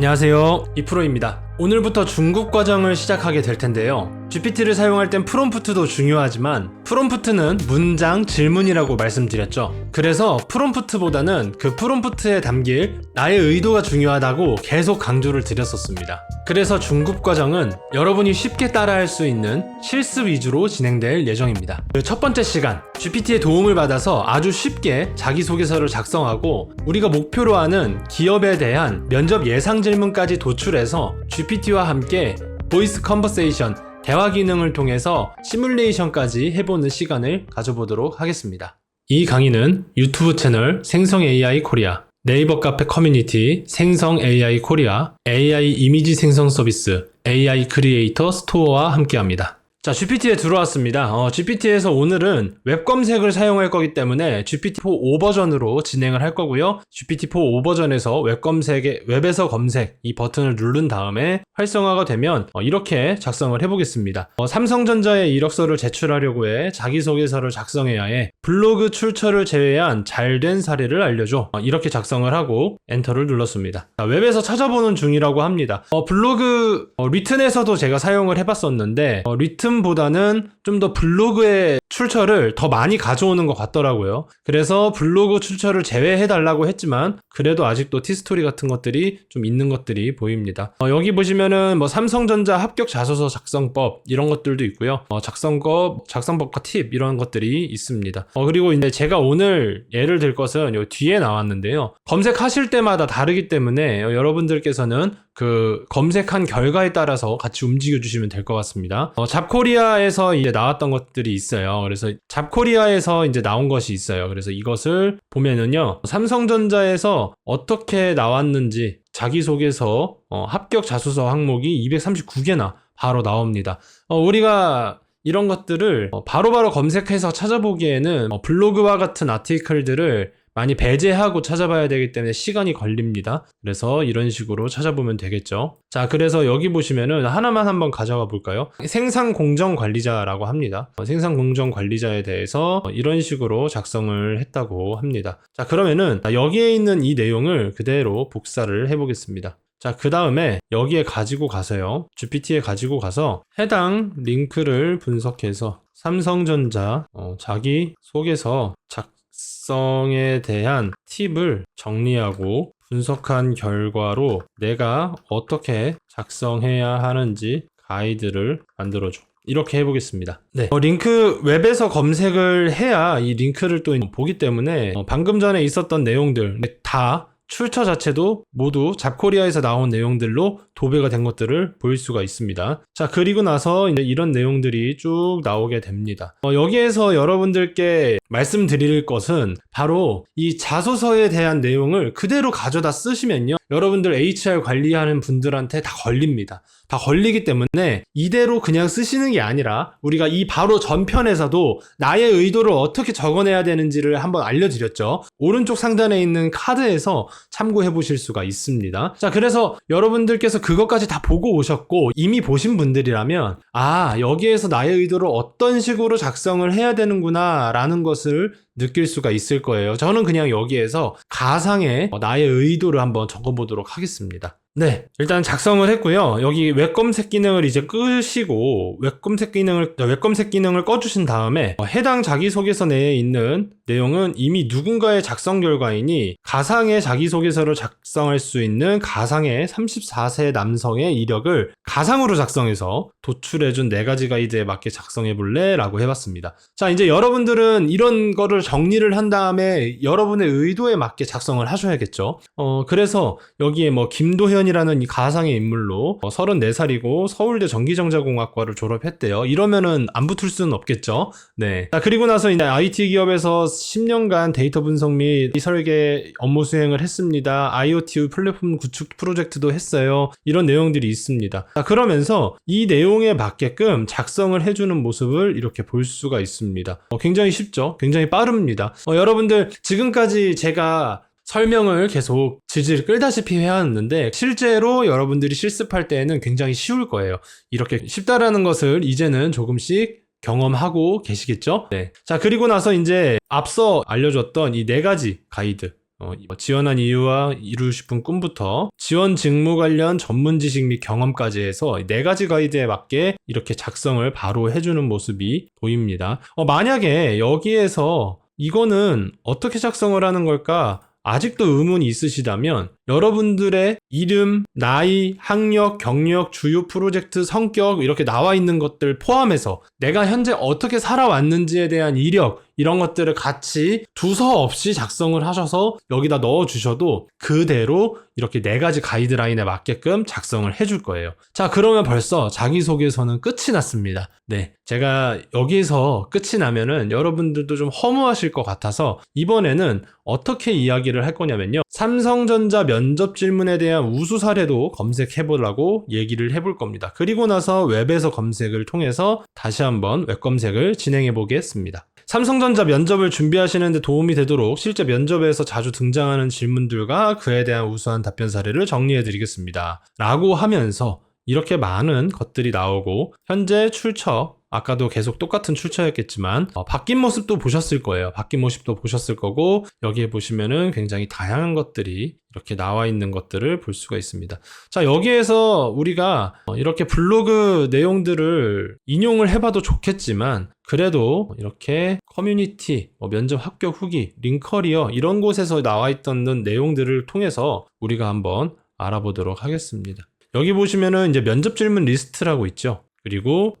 안녕하세요. 이프로입니다. 오늘부터 중급 과정을 시작하게 될 텐데요. GPT를 사용할 땐 프롬프트도 중요하지만 프롬프트는 문장, 질문이라고 말씀드렸죠. 그래서 프롬프트보다는 그 프롬프트에 담길 나의 의도가 중요하다고 계속 강조를 드렸었습니다. 그래서 중급 과정은 여러분이 쉽게 따라할 수 있는 실습 위주로 진행될 예정입니다. 그 첫 번째 시간, GPT의 도움을 받아서 아주 쉽게 자기소개서를 작성하고 우리가 목표로 하는 기업에 대한 면접 예상 질문까지 도출해서 GPT 와 함께 보이스 컨버세이션 대화 기능을 통해서 시뮬레이션까지 해보는 시간을 가져보도록 하겠습니다. 이 강의는 유튜브 채널 생성 AI 코리아, 네이버 카페 커뮤니티 생성 AI 코리아, AI 이미지 생성 서비스, AI 크리에이터 스토어와 함께합니다. 자, GPT에 들어왔습니다. 어, GPT에서 오늘은 웹 검색을 사용할 거기 때문에 GPT-4 5버전으로 진행을 할 거고요. GPT-4 5버전에서 웹 검색에 웹에서 검색 이 버튼을 누른 다음에 활성화가 되면 어, 이렇게 작성을 해보겠습니다. 어, 삼성전자의 이력서를 제출하려고 해 자기소개서를 작성해야 해 블로그 출처를 제외한 잘된 사례를 알려줘. 어, 이렇게 작성을 하고 엔터를 눌렀습니다. 자, 웹에서 찾아보는 중이라고 합니다. 어, 블로그 어, 리튼에서도 제가 사용을 해봤었는데 어, 리튼 보다는 좀 더 블로그의 출처를 더 많이 가져오는 것 같더라고요. 그래서 블로그 출처를 제외해달라고 했지만 그래도 아직도 티스토리 같은 것들이 좀 있는 것들이 보입니다. 어, 여기 보시면은 뭐 삼성전자 합격 자소서 작성법 이런 것들도 있고요. 어, 작성법, 작성법과 팁 이런 것들이 있습니다. 어, 그리고 이제 제가 오늘 예를 들 것은 요 뒤에 나왔는데요. 검색하실 때마다 다르기 때문에 어, 여러분들께서는 그 검색한 결과에 따라서 같이 움직여 주시면 될 것 같습니다. 어, 잡코 리아에서 이제 나왔던 것들이 있어요. 그래서 잡코리아에서 이제 나온 것이 있어요. 그래서 이것을 보면은요. 삼성전자에서 어떻게 나왔는지 자기소개서 어, 합격 자소서 항목이 239개나 바로 나옵니다. 어, 우리가 이런 것들을 어, 바로 바로 검색해서 찾아보기에는 어, 블로그와 같은 아티클들을 많이 배제하고 찾아봐야 되기 때문에 시간이 걸립니다. 그래서 이런 식으로 찾아보면 되겠죠. 자, 그래서 여기 보시면은 하나만 한번 가져가 볼까요? 생산 공정 관리자라고 합니다. 어, 생산 공정 관리자에 대해서 어, 이런 식으로 작성을 했다고 합니다. 자, 그러면은 여기에 있는 이 내용을 그대로 복사를 해 보겠습니다. 자, 그 다음에 여기에 가지고 가서요. GPT에 가지고 가서 해당 링크를 분석해서 삼성전자 어, 자기 속에서 작 성에 대한 팁을 정리하고 분석한 결과로 내가 어떻게 작성해야 하는지 가이드를 만들어줘. 이렇게 해보겠습니다. 네. 어, 링크 웹에서 검색을 해야 이 링크를 또 보기 때문에 어, 방금 전에 있었던 내용들 다 출처 자체도 모두 잡코리아에서 나온 내용들로 도배가 된 것들을 보일 수가 있습니다. 자, 그리고 나서 이제 이런 내용들이 쭉 나오게 됩니다. 어, 여기에서 여러분들께 말씀드릴 것은 바로 이 자소서에 대한 내용을 그대로 가져다 쓰시면요. 여러분들 HR 관리하는 분들한테 다 걸립니다. 다 걸리기 때문에 이대로 그냥 쓰시는 게 아니라 우리가 이 바로 전편에서도 나의 의도를 어떻게 적어내야 되는지를 한번 알려드렸죠. 오른쪽 상단에 있는 카드에서 참고해 보실 수가 있습니다. 자, 그래서 여러분들께서 그것까지 다 보고 오셨고 이미 보신 분들이라면 아, 여기에서 나의 의도를 어떤 식으로 작성을 해야 되는구나 라는 것을 느낄 수가 있을 거예요. 저는 그냥 여기에서 가상의 나의 의도를 한번 적어보도록 하겠습니다. 네, 일단 작성을 했고요. 여기 웹 검색 기능을 이제 끄시고 웹 검색 기능을 웹 검색 기능을 꺼 주신 다음에 어, 해당 자기소개서 내에 있는 내용은 이미 누군가의 작성 결과이니 가상의 자기소개서를 작성할 수 있는 가상의 34세 남성의 이력을 가상으로 작성해서 도출해 준 네 가지 가이드에 맞게 작성해 볼래? 라고 해 봤습니다. 자, 이제 여러분들은 이런 거를 정리를 한 다음에 여러분의 의도에 맞게 작성을 하셔야겠죠. 어, 그래서 여기에 뭐 김도현 이라는 이 가상의 인물로 어, 34살이고 서울대 전기정자공학과를 졸업했대요. 이러면은 안 붙을 수는 없겠죠. 네. 자, 그리고 나서 이제 IT 기업에서 10년간 데이터 분석 및 설계 업무 수행을 했습니다. IoT 플랫폼 구축 프로젝트도 했어요. 이런 내용들이 있습니다. 자, 그러면서 이 내용에 맞게끔 작성을 해주는 모습을 이렇게 볼 수가 있습니다. 어, 굉장히 쉽죠? 굉장히 빠릅니다. 어, 여러분들 지금까지 제가 설명을 계속 질질 끌다시피 해왔는데 실제로 여러분들이 실습할 때에는 굉장히 쉬울 거예요. 이렇게 쉽다라는 것을 이제는 조금씩 경험하고 계시겠죠? 네. 자, 그리고 나서 이제 앞서 알려줬던 이 네 가지 가이드. 어, 지원한 이유와 이루고 싶은 꿈부터 지원 직무 관련 전문 지식 및 경험까지 해서 네 가지 가이드에 맞게 이렇게 작성을 바로 해주는 모습이 보입니다. 어, 만약에 여기에서 이거는 어떻게 작성을 하는 걸까? 아직도 의문이 있으시다면 여러분들의 이름, 나이, 학력, 경력, 주요 프로젝트, 성격 이렇게 나와 있는 것들 포함해서 내가 현재 어떻게 살아왔는지에 대한 이력 이런 것들을 같이 두서 없이 작성을 하셔서 여기다 넣어 주셔도 그대로 이렇게 네 가지 가이드라인에 맞게끔 작성을 해줄 거예요. 자, 그러면 벌써 자기소개서는 끝이 났습니다. 네. 제가 여기서 끝이 나면은 여러분들도 좀 허무하실 것 같아서 이번에는 어떻게 이야기를 할 거냐면요. 삼성전자 면접 질문에 대한 우수 사례도 검색해 보라고 얘기를 해볼 겁니다. 그리고 나서 웹에서 검색을 통해서 다시 한번 웹 검색을 진행해 보겠습니다. 삼성전자 면접을 준비하시는데 도움이 되도록 실제 면접에서 자주 등장하는 질문들과 그에 대한 우수한 답변 사례를 정리해 드리겠습니다. 라고 하면서 이렇게 많은 것들이 나오고 현재 출처 아까도 계속 똑같은 출처였겠지만 어, 바뀐 모습도 보셨을 거예요. 바뀐 모습도 보셨을 거고 여기에 보시면은 굉장히 다양한 것들이 이렇게 나와 있는 것들을 볼 수가 있습니다. 자 여기에서 우리가 어, 이렇게 블로그 내용들을 인용을 해봐도 좋겠지만 그래도 이렇게 커뮤니티, 뭐 면접 합격 후기, 링커리어 이런 곳에서 나와 있던 내용들을 통해서 우리가 한번 알아보도록 하겠습니다. 여기 보시면은 이제 면접 질문 리스트라고 있죠. 그리고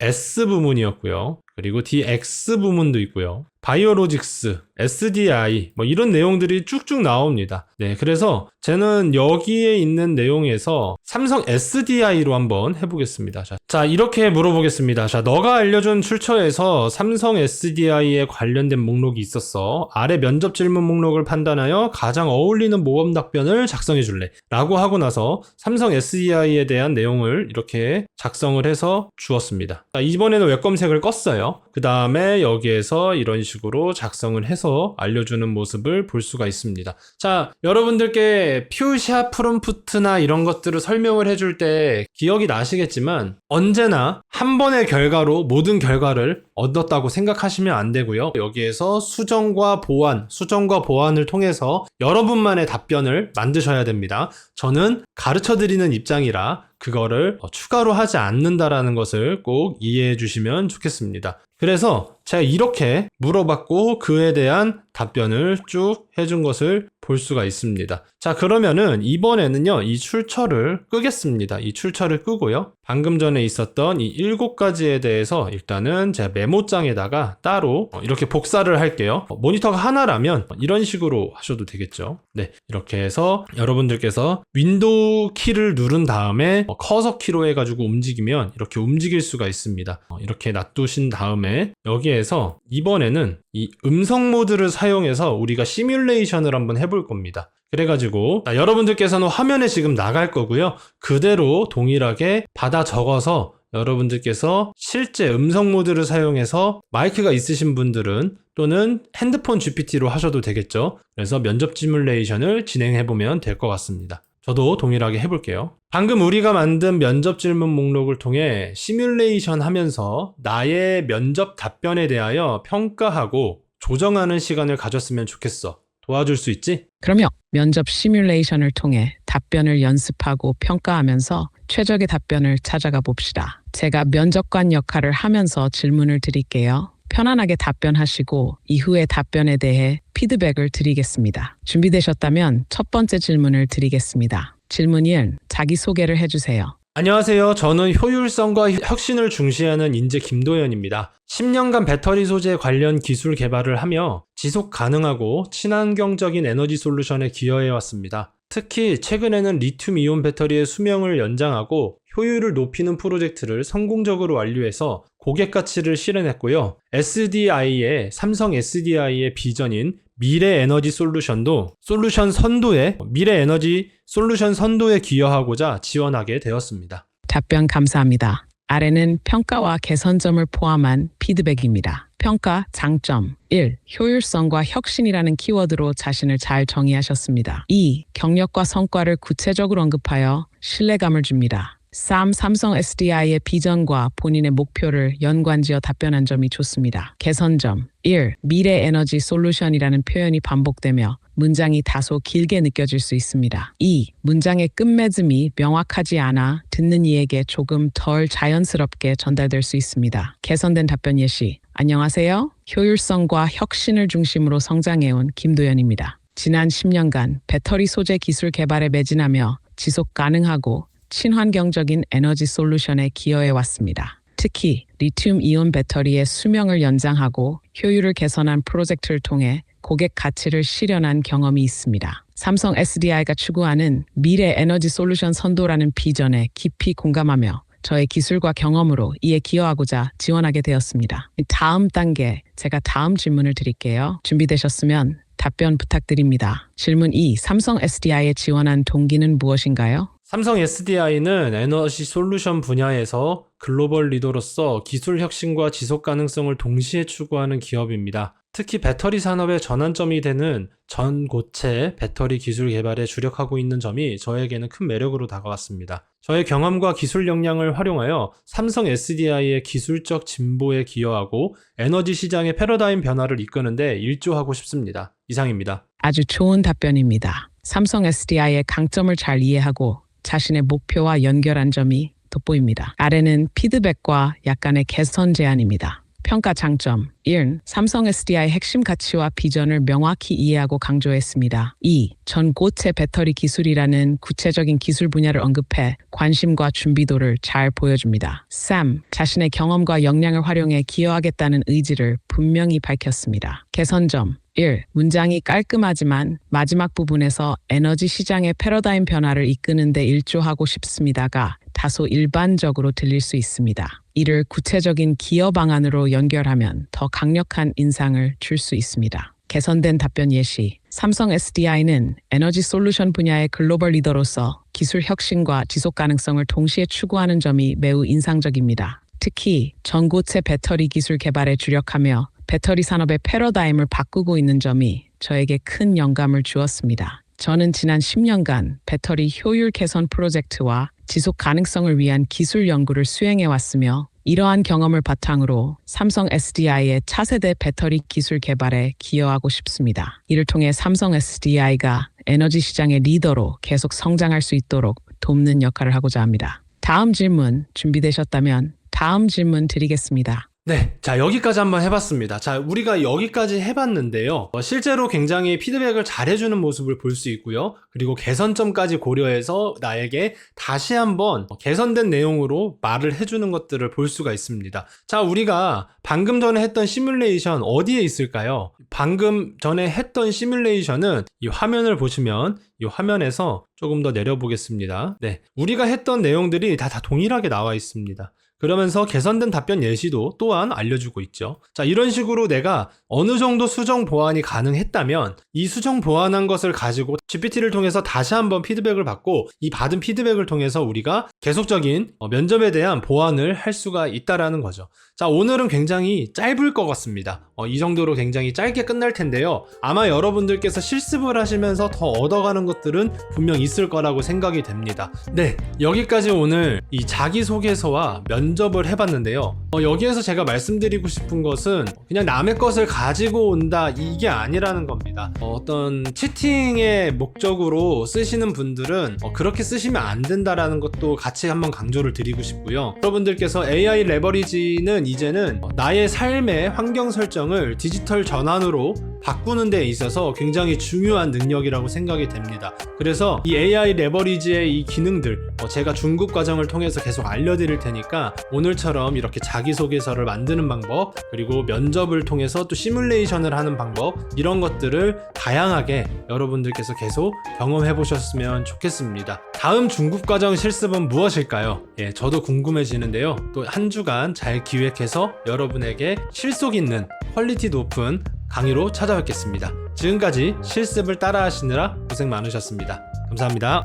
DS 부문이었고요. 그리고 DX 부문도 있고요. 바이오로직스, SDI 뭐 이런 내용들이 쭉쭉 나옵니다. 네, 그래서 저는 여기에 있는 내용에서 삼성 SDI로 한번 해보겠습니다. 자, 자 이렇게 물어보겠습니다. 자, 너가 알려준 출처에서 삼성 SDI에 관련된 목록이 있었어. 아래 면접 질문 목록을 판단하여 가장 어울리는 모범 답변을 작성해 줄래. 라고 하고 나서 삼성 SDI에 대한 내용을 이렇게 작성을 해서 주었습니다. 자, 이번에는 웹 검색을 껐어요. 그 다음에 여기에서 이런 식으로 작성을 해서 알려주는 모습을 볼 수가 있습니다. 자, 여러분들께 퓨샤 프롬프트나 이런 것들을 설명을 해줄 때 기억이 나시겠지만 언제나 한 번의 결과로 모든 결과를 얻었다고 생각하시면 안 되고요. 여기에서 수정과 보완, 수정과 보완을 통해서 여러분만의 답변을 만드셔야 됩니다. 저는 가르쳐 드리는 입장이라 그거를 추가로 하지 않는다라는 것을 꼭 이해해 주시면 좋겠습니다. 그래서 제가 이렇게 물어봤고 그에 대한 답변을 쭉 해준 것을 볼 수가 있습니다. 자, 그러면은 이번에는요, 이 출처를 끄겠습니다. 이 출처를 끄고요. 방금 전에 있었던 이 일곱 가지에 대해서 일단은 제가 메모장에다가 따로 이렇게 복사를 할게요. 모니터가 하나라면 이런 식으로 하셔도 되겠죠. 네, 이렇게 해서 여러분들께서 윈도우 키를 누른 다음에 커서 키로 해가지고 움직이면 이렇게 움직일 수가 있습니다. 이렇게 놔두신 다음에 여기에 서 이번에는 이 음성 모드를 사용해서 우리가 시뮬레이션을 한번 해볼 겁니다. 그래가지고 자, 여러분들께서는 화면에 지금 나갈 거고요. 그대로 동일하게 받아 적어서 여러분들께서 실제 음성 모드를 사용해서 마이크가 있으신 분들은 또는 핸드폰 GPT로 하셔도 되겠죠. 그래서 면접 시뮬레이션을 진행해 보면 될 것 같습니다. 저도 동일하게 해볼게요. 방금 우리가 만든 면접 질문 목록을 통해 시뮬레이션 하면서 나의 면접 답변에 대하여 평가하고 조정하는 시간을 가졌으면 좋겠어. 도와줄 수 있지? 그럼요. 면접 시뮬레이션을 통해 답변을 연습하고 평가하면서 최적의 답변을 찾아가 봅시다. 제가 면접관 역할을 하면서 질문을 드릴게요. 편안하게 답변하시고 이후의 답변에 대해 피드백을 드리겠습니다. 준비되셨다면 첫 번째 질문을 드리겠습니다. 질문 1. 자기소개를 해주세요. 안녕하세요. 저는 효율성과 혁신을 중시하는 인재 김도현입니다. 10년간 배터리 소재 관련 기술 개발을 하며 지속 가능하고 친환경적인 에너지 솔루션에 기여해 왔습니다. 특히 최근에는 리튬 이온 배터리의 수명을 연장하고 효율을 높이는 프로젝트를 성공적으로 완료해서 고객 가치를 실현했고요. SDI의 삼성 SDI의 비전인 미래 에너지 솔루션도 솔루션 선도에 미래 에너지 솔루션 선도에 기여하고자 지원하게 되었습니다. 답변 감사합니다. 아래는 평가와 개선점을 포함한 피드백입니다. 평가 장점 1. 효율성과 혁신이라는 키워드로 자신을 잘 정의하셨습니다. 2. 경력과 성과를 구체적으로 언급하여 신뢰감을 줍니다. 3. 삼성 SDI의 비전과 본인의 목표를 연관지어 답변한 점이 좋습니다. 개선점 1. 미래 에너지 솔루션이라는 표현이 반복되며 문장이 다소 길게 느껴질 수 있습니다. 2. 문장의 끝맺음이 명확하지 않아 듣는 이에게 조금 덜 자연스럽게 전달될 수 있습니다. 개선된 답변 예시 안녕하세요. 효율성과 혁신을 중심으로 성장해온 김도연입니다. 지난 10년간 배터리 소재 기술 개발에 매진하며 지속 가능하고 친환경적인 에너지 솔루션에 기여해 왔습니다. 특히 리튬 이온 배터리의 수명을 연장하고 효율을 개선한 프로젝트를 통해 고객 가치를 실현한 경험이 있습니다. 삼성 SDI가 추구하는 미래 에너지 솔루션 선도라는 비전에 깊이 공감하며 저의 기술과 경험으로 이에 기여하고자 지원하게 되었습니다. 다음 단계 제가 다음 질문을 드릴게요. 준비되셨으면 답변 부탁드립니다. 질문 2. 삼성 SDI에 지원한 동기는 무엇인가요? 삼성 SDI는 에너지 솔루션 분야에서 글로벌 리더로서 기술 혁신과 지속 가능성을 동시에 추구하는 기업입니다. 특히 배터리 산업의 전환점이 되는 전고체 배터리 기술 개발에 주력하고 있는 점이 저에게는 큰 매력으로 다가왔습니다. 저의 경험과 기술 역량을 활용하여 삼성 SDI의 기술적 진보에 기여하고 에너지 시장의 패러다임 변화를 이끄는데 일조하고 싶습니다. 이상입니다. 아주 좋은 답변입니다. 삼성 SDI의 강점을 잘 이해하고 자신의 목표와 연결한 점이 돋보입니다. 아래는 피드백과 약간의 개선 제안입니다. 평가 장점 1. 삼성 SDI의 핵심 가치와 비전을 명확히 이해하고 강조했습니다. 2. 전 고체 배터리 기술이라는 구체적인 기술 분야를 언급해 관심과 준비도를 잘 보여줍니다. 3. 자신의 경험과 역량을 활용해 기여하겠다는 의지를 분명히 밝혔습니다. 개선점 1. 문장이 깔끔하지만 마지막 부분에서 에너지 시장의 패러다임 변화를 이끄는 데 일조하고 싶습니다가 다소 일반적으로 들릴 수 있습니다. 이를 구체적인 기여 방안으로 연결하면 더 강력한 인상을 줄 수 있습니다. 개선된 답변 예시. 삼성 SDI는 에너지 솔루션 분야의 글로벌 리더로서 기술 혁신과 지속 가능성을 동시에 추구하는 점이 매우 인상적입니다. 특히 전고체 배터리 기술 개발에 주력하며 배터리 산업의 패러다임을 바꾸고 있는 점이 저에게 큰 영감을 주었습니다. 저는 지난 10년간 배터리 효율 개선 프로젝트와 지속 가능성을 위한 기술 연구를 수행해 왔으며 이러한 경험을 바탕으로 삼성 SDI의 차세대 배터리 기술 개발에 기여하고 싶습니다. 이를 통해 삼성 SDI가 에너지 시장의 리더로 계속 성장할 수 있도록 돕는 역할을 하고자 합니다. 다음 질문 준비되셨다면 다음 질문 드리겠습니다. 네, 자 여기까지 한번 해봤습니다. 자 우리가 여기까지 해봤는데요. 어, 실제로 굉장히 피드백을 잘해주는 모습을 볼 수 있고요. 그리고 개선점까지 고려해서 나에게 다시 한번 개선된 내용으로 말을 해주는 것들을 볼 수가 있습니다. 자 우리가 방금 전에 했던 시뮬레이션 어디에 있을까요? 방금 전에 했던 시뮬레이션은 이 화면을 보시면 이 화면에서 조금 더 내려보겠습니다. 네, 우리가 했던 내용들이 다, 다 동일하게 나와 있습니다. 그러면서 개선된 답변 예시도 또한 알려주고 있죠. 자, 이런 식으로 내가 어느 정도 수정 보완이 가능했다면 이 수정 보완한 것을 가지고 GPT를 통해서 다시 한번 피드백을 받고 이 받은 피드백을 통해서 우리가 계속적인 어, 면접에 대한 보완을 할 수가 있다라는 거죠. 자, 오늘은 굉장히 짧을 것 같습니다. 어, 이 정도로 굉장히 짧게 끝날 텐데요. 아마 여러분들께서 실습을 하시면서 더 얻어가는 것들은 분명 있을 거라고 생각이 됩니다. 네, 여기까지 오늘 이 자기소개서와 면 접을 해봤는데요. 어, 여기에서 제가 말씀드리고 싶은 것은 그냥 남의 것을 가지고 온다 이게 아니라는 겁니다. 어, 떤 채팅의 목적으로 쓰시는 분들은 어, 그렇게 쓰시면 안 된다라는 것도 같이 한번 강조를 드리고 싶고요. 여러분들께서 AI 레버리지는 이제는 나의 삶의 환경 설정을 디지털 전환으로 바꾸는 데 있어서 굉장히 중요한 능력이라고 생각이 됩니다. 그래서 이 AI 레버리지의 이 기능들 어, 제가 중급 과정을 통해서 계속 알려드릴 테니까 오늘처럼 이렇게 자기소개서를 만드는 방법 그리고 면접을 통해서 또 시뮬레이션을 하는 방법 이런 것들을 다양하게 여러분들께서 계속 경험해 보셨으면 좋겠습니다. 다음 중급 과정 실습은 무엇일까요? 예, 저도 궁금해지는데요. 또 한 주간 잘 기획해서 여러분에게 실속 있는 퀄리티 높은 강의로 찾아뵙겠습니다. 지금까지 실습을 따라하시느라 고생 많으셨습니다. 감사합니다.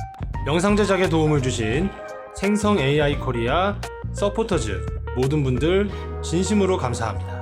영상 제작에 도움을 주신 생성 AI 코리아 서포터즈 모든 분들 진심으로 감사합니다.